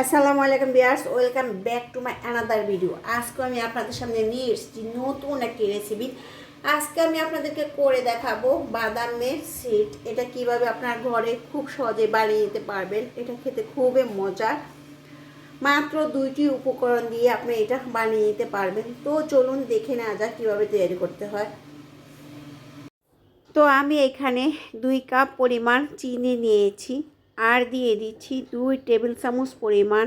আসসালামু আলাইকুম viewers welcome back to my another video. আজকে আমি আপনাদের সামনে নিয়ে এসেছি নতুন একটি রেসিপি আজকে আমি আপনাদেরকে করে দেখাবো বাদামের সিট এটা কীভাবে আপনার ঘরে খুব সহজে বানিয়ে নিতে পারবেন, এটা খেতে খুবই মজার। মাত্র দুইটি উপকরণ দিয়ে আপনি এটা বানিয়ে নিতে পারবেন। তো চলুন দেখে নেওয়া যাক কীভাবে তৈরি করতে হয়। তো আমি এখানে দুই কাপ পরিমাণ চিনি নিয়েছি। আর দিয়ে দিচ্ছি দুই টেবিল চামচ পরিমাণ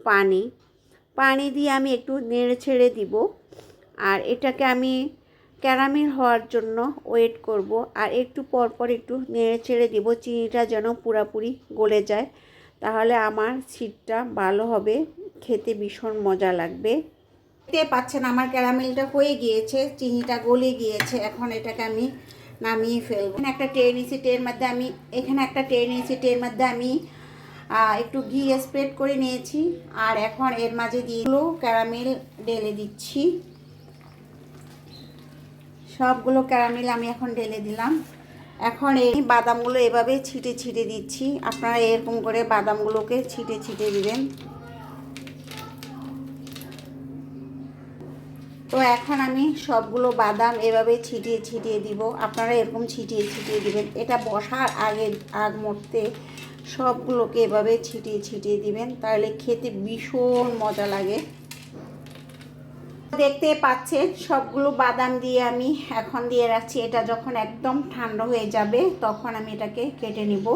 পানি। পানি দিয়ে আমি একটু নেড়ে ছেড়ে দিব। আর এটাকে আমি ক্যারামেল হওয়ার জন্য ওয়েট করব। আর একটু পর পর একটু নেড়ে ছেড়ে দিব, চিনিটা যেন পুরাপুরি গলে যায়। তাহলে আমার সিটটা ভালো হবে, খেতে ভীষণ মজা লাগবে। দেখতে পাচ্ছেন আমার ক্যারামেলটা হয়ে গিয়েছে, চিনিটা গলে গিয়েছে। এখন এটাকে আমি নামিয়ে ফেলব। এখানে একটা ট্রে নিয়েছি, ট্রের মধ্যে আমি, এখানে একটা ট্রে নিয়েছি, ট্রের মধ্যে আমি একটু ঘি স্প্রেড করে নিয়েছি। আর এখন এর মাঝে দিয়ে ক্যারামেল ঢেলে দিচ্ছি। সবগুলো ক্যারামেল আমি এখন ঢেলে দিলাম। এখন এই বাদামগুলো এভাবে ছিটে ছিটে দিচ্ছি। আপনারা এরকম করে বাদামগুলোকে ছিটে ছিটে দিবেন। তো এখন আমি সবগুলো বাদাম এভাবে ছিটিয়ে ছিটিয়ে দিব। আপনারা এরকম ছিটিয়ে ছিটিয়ে দিবেন। এটা বসার আগে, আগ মুহূর্তে সবগুলোকে এভাবে ছিটিয়ে ছিটিয়ে দিবেন। তাহলে খেতে ভীষণ মজা লাগে। দেখতে পাচ্ছেন, সবগুলো বাদাম দিয়ে আমি এখন দিয়ে রাখছি। এটা যখন একদম ঠান্ডা হয়ে যাবে, তখন আমি এটাকে কেটে নিব।